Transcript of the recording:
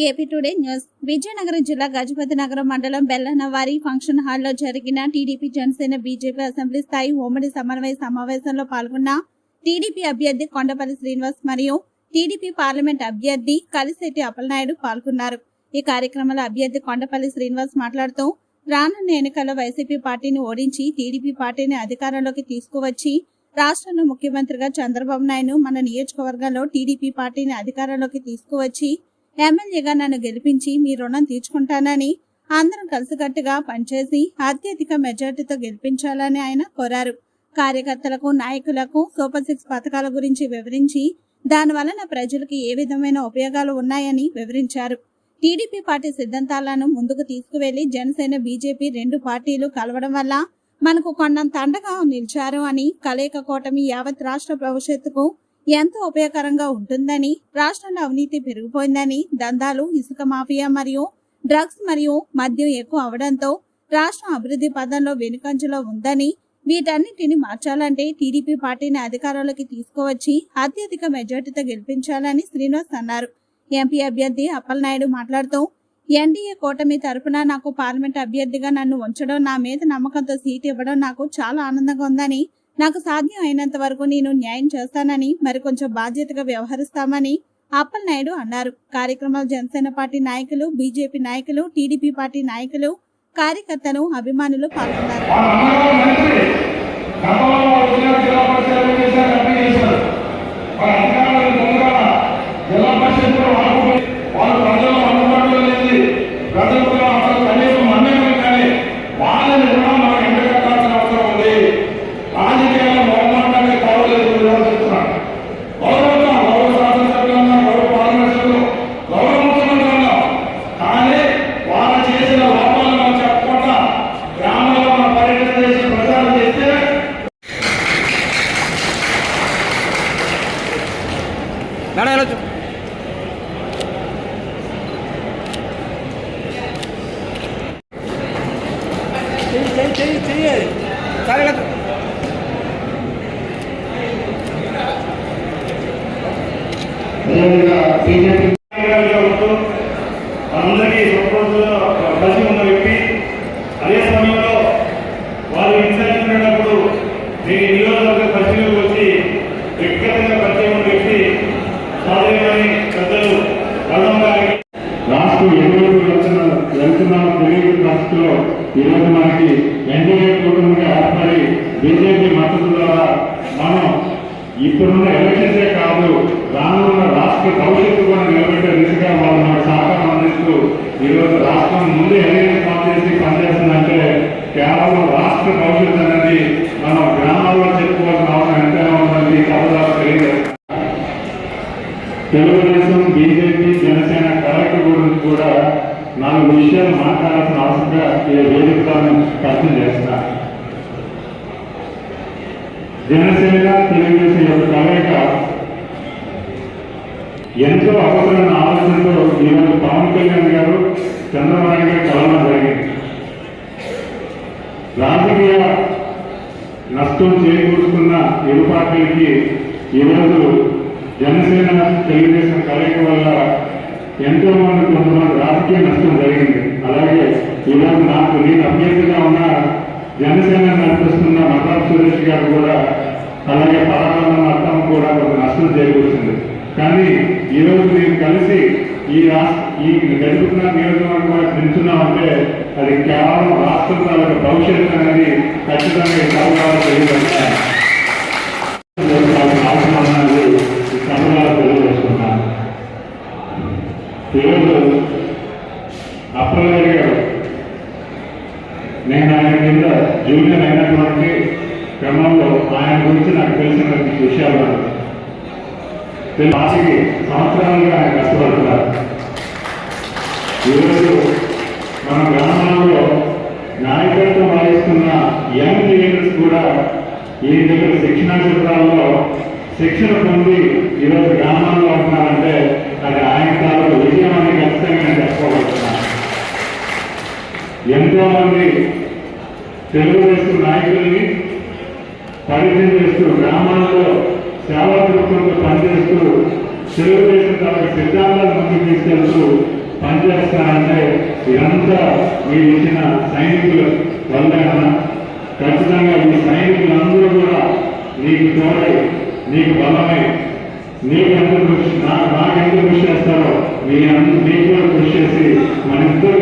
AP today news. Vizianagaram జిల్లా గజపతి నగరం మండలం బెల్లనవారి ఫంక్షన్ హాల్లో జరిగిన టీడీపీ జనసేన బీజేపీ అసెంబ్లీ స్థాయి ఉమ్మడి సమన్వయ సమావేశంలో పాల్గొన్న టీడీపీ అభ్యర్థి కొండపల్లి శ్రీనివాస్ మరియు టీడీపీ పార్లమెంట్ అభ్యర్థి కలిశెట్టి అప్పలనాయుడు పాల్గొన్నారు. ఈ కార్యక్రమంలో అభ్యర్థి కొండపల్లి శ్రీనివాస్ మాట్లాడుతూ రానున్న ఎన్నికల్లో వైసీపీ పార్టీని ఓడించి టీడీపీ పార్టీని అధికారంలోకి తీసుకువచ్చి రాష్ట్రంలో ముఖ్యమంత్రిగా చంద్రబాబు నాయుడు మన నియోజకవర్గంలో టీడీపీ పార్టీని అధికారంలోకి తీసుకువచ్చి ఎమ్మెల్యేగా నన్ను గెలిపించి మీ రుణం తీర్చుకుంటానని అందరం కలిసికట్టుగా పనిచేసి అత్యధిక మెజార్టీతో గెలిపించాలని ఆయన కోరారు. కార్యకర్తలకు నాయకులకు సూపర్ సిక్స్ పథకాల గురించి వివరించి దాని వలన ప్రజలకు ఏ విధమైన ఉపయోగాలు ఉన్నాయని వివరించారు. టీడీపీ పార్టీ సిద్ధాంతాలను ముందుకు తీసుకువెళ్ళి జనసేన బీజేపీ రెండు పార్టీలు కలవడం వల్ల మనకు కొండంత అండగా నిలిచారు అని కలయిక కూటమి యావత్ రాష్ట్ర భవిష్యత్తుకు ఎంతో ఉపయోగకరంగా ఉంటుందని రాష్ట్రంలో అవినీతి పెరిగిపోయిందని దందాలు ఇసుక మాఫియా మరియు డ్రగ్స్ మరియు మద్యం ఎక్కువ అవడంతో రాష్ట్రం అభివృద్ధి పదంలో వెనుకంజలో ఉందని వీటన్నిటిని మార్చాలంటే టీడీపీ పార్టీని అధికారంలోకి తీసుకువచ్చి అత్యధిక మెజార్టీతో గెలిపించాలని శ్రీనివాస్ అన్నారు. ఎంపీ అభ్యర్థి అప్పలనాయుడు మాట్లాడుతూ ఎన్డీఏ కూటమి తరపున నాకు పార్లమెంట్ అభ్యర్థిగా నన్ను ఉంచడం నా మీద నమ్మకంతో సీట్ ఇవ్వడం నాకు చాలా ఆనందంగా ఉందని నాకు సాధ్యం అయినంత వరకు నేను న్యాయం చేస్తానని మరికొంచెం బాధ్యతగా వ్యవహరిస్తామని అప్పలనాయుడు అన్నారు. కార్యక్రమంలో జనసేన పార్టీ నాయకులు బీజేపీ నాయకులు టీడీపీ పార్టీ నాయకులు కార్యకర్తలు అభిమానులు పాల్గొన్నారు. మంత్రి గతంలో జిల్లా పరిషత్ చేశారు? చేశారు. చెయ్యి చెయ్యి సరే అందరికీ కలిసి ఉన్న వ్యక్తి అదే సమయంలో వారు ఇన్సైట్ ఉన్నప్పుడు నేను నియోజకవర్గ పరిశీలనకు వచ్చి వ్యక్తిగతంగా పరిచయం ఉన్న వ్యక్తి సాధారణ పెద్దలు వరం గారికి రాష్ట్రం ఎటువంటి వెళ్తున్నా వెళ్తున్నామో తెలియని పరిస్థితిలో ఈరోజు మనకి ఎన్డీఏ కూటమిగా ఏర్పడి బీజేపీ మద్దతు ద్వారా మనం ఇప్పుడున్న ఎలక్షన్సే కాదు రానున్న రాష్ట్ర భవిష్యత్తు కూడా నిలబెట్టే దిశగా వాళ్ళు మనకు సహకారం అందిస్తూ ఈరోజు రాష్ట్రం ముందు ఎన్డీఏ పనిచేసి పనిచేస్తుందంటే కేవలం రాష్ట్ర భవిష్యత్తు అనేది మనం గ్రామాల్లో చెప్పుకోవాల్సిన అవసరం ఎంతైనా ఉందని ఈ సభ తెలుగుదేశం బీజేపీ జనసేన కలయిక గురించి కూడా నాలుగు విషయాలు మాట్లాడాల్సిన అవసరంగా ఈ వేదికలను ఖర్చు చేస్తున్నారు. జనసేన తెలుగుదేశం యొక్క కలయిక ఎంతో అవసరమైన ఆలోచనతో ఈరోజు పవన్ కళ్యాణ్ గారు చంద్రబాబు గారి కలవడం జరిగింది. రాజకీయ నష్టం చేకూర్చుకున్న ఇరు పార్టీలకి ఈరోజు జనసేన తెలుగుదేశం కలయిక వల్ల ఎంతో మంది కొంతమంది రాజకీయ నష్టం జరిగింది. అలాగే ఈరోజు నాకు నేను అభ్యర్థిగా ఉన్న జనసేన సురేష్ గారు కూడా అలాగే పరామణ అర్థం కూడా కొంత నష్టం చేకూర్చింది కానీ ఈరోజు మేము కలిసి ఈ రాష్ట్ర ఈ గడుపుతున్న నియోజకవర్గం నిల్చున్నామంటే అది కేవలం రాష్ట్ర తాలూకు భవిష్యత్తు అనేది ఖచ్చితంగా ఈ సభ తెలియజేస్తాను అవసరమన్నది ఈ సభ తెలియజేస్తున్నాను ఈరోజు అప్పలగారి గారు నేను ఆయన కింద జూనియర్ అయినటువంటి క్రమంలో ఆయన గురించి నాకు తెలిసిన విషయాలు రాసికి సంవత్సరాలుగా ఆయన కష్టపడుతున్నారు. ఈరోజు మన గ్రామాల్లో నాయకత్వం వహిస్తున్న యంగ్ లీడర్స్ కూడా ఈ దగ్గర శిక్షణ చిత్రాల్లో శిక్షణ పొంది ఈరోజు గ్రామాల్లో ఉంటున్నారంటే అది ఆయన కాలంలో విజయం అని ఖచ్చితంగా నేను చెప్పగలుగుతున్నాను. ఎంతో మంది తెలుగుదేశం నాయకుల్ని పరిచయం చేస్తూ గ్రామాల్లో సేవా ప్రభుత్వంతో పనిచేస్తూ తెలుగుదేశం తమ సిద్ధాంతాలు ముందుకు తీసుకెళ్తూ పనిచేస్తారంటే ఇదంతా మీరు ఇచ్చిన సైనికుల కదా ఖచ్చితంగా మీ సైనికులందరూ కూడా నీకు తోడై నీకు బలమే నీకెంత కృషి నాకెంత కృషి చేస్తారో మీ అందరూ నీకు కూడా కృషి చేసి మనిద్దరు